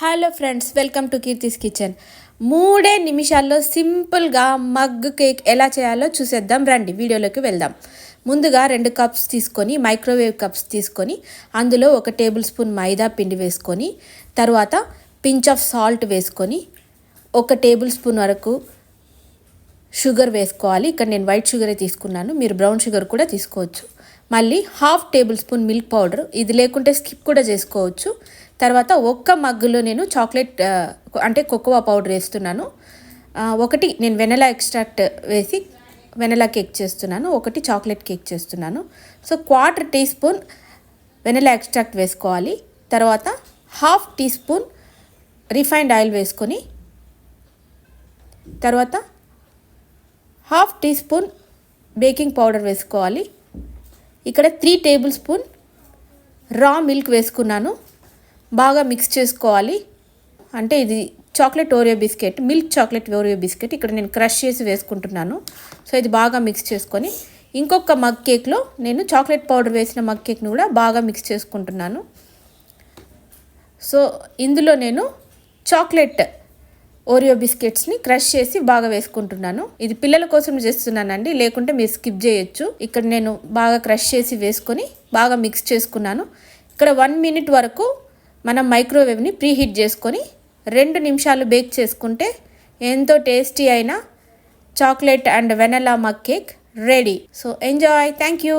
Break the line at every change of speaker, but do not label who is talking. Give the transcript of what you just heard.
Hello friends welcome to Keerthi's kitchen. మూడే నిమిషాల్లో సింపుల్గా మగ్ కేక్ ఎలా చేయాలో చూసేద్దాం. రండి వీడియోలోకి వెళ్దాం. ముందుగా రెండు కప్స్ తీసుకొని మైక్రోవేవ్ కప్స్ తీసుకొని అందులో ఒక టేబుల్ స్పూన్ మైదా పిండి వేసుకొని తర్వాత పించ్ ఆఫ్ సాల్ట్ వేసుకొని ఒక టేబుల్ స్పూన్ వరకు షుగర్ వేసుకోవాలి. ఇక్కడ నేను వైట్ షుగరే తీసుకున్నాను. మీరు బ్రౌన్ షుగర్ కూడా తీసుకోవచ్చు. మళ్ళీ half tablespoon milk powder. ఇది లేకుంటే స్కిప్ కూడా చేసుకోవచ్చు. తర్వాత ఒక్క మగ్గులో నేను చాక్లెట్ అంటే కోకోవా పౌడర్ వేస్తున్నాను. ఒకటి నేను వెనలా ఎక్స్ట్రాక్ట్ వేసి వెనలా కేక్ చేస్తున్నాను ఒకటి చాక్లెట్ కేక్ చేస్తున్నాను. So quarter teaspoon vanilla extract వేసుకోవాలి. తర్వాత half teaspoon refined oil వేసుకొని తర్వాత half teaspoon baking powder వేసుకోవాలి. ఇక్కడ three tablespoon raw milk వేసుకున్నాను. బాగా మిక్స్ చేసుకోవాలి. అంటే ఇది chocolate Oreo biscuit milk chocolate Oreo biscuit ఇక్కడ నేను క్రష్ చేసి వేసుకుంటున్నాను. సో ఇది బాగా మిక్స్ చేసుకొని ఇంకొక మగ్ కేక్లో నేను చాక్లెట్ పౌడర్ వేసిన మగ్ కేక్ను కూడా బాగా మిక్స్ చేసుకుంటున్నాను. సో ఇందులో నేను చాక్లెట్ ఓరియో బిస్కెట్స్ని క్రష్ చేసి బాగా వేసుకుంటున్నాను. ఇది పిల్లల కోసం చేస్తున్నానండి లేకుంటే మీరు స్కిప్ చేయొచ్చు. ఇక్కడ నేను బాగా క్రష్ చేసి వేసుకొని బాగా మిక్స్ చేసుకున్నాను. ఇక్కడ వన్ మినిట్ వరకు మనం మైక్రోవేవ్ని ప్రీహీట్ చేసుకొని రెండు నిమిషాలు బేక్ చేసుకుంటే ఎంతో టేస్టీ అయిన chocolate and vanilla mug cake ready. So enjoy. Thank you.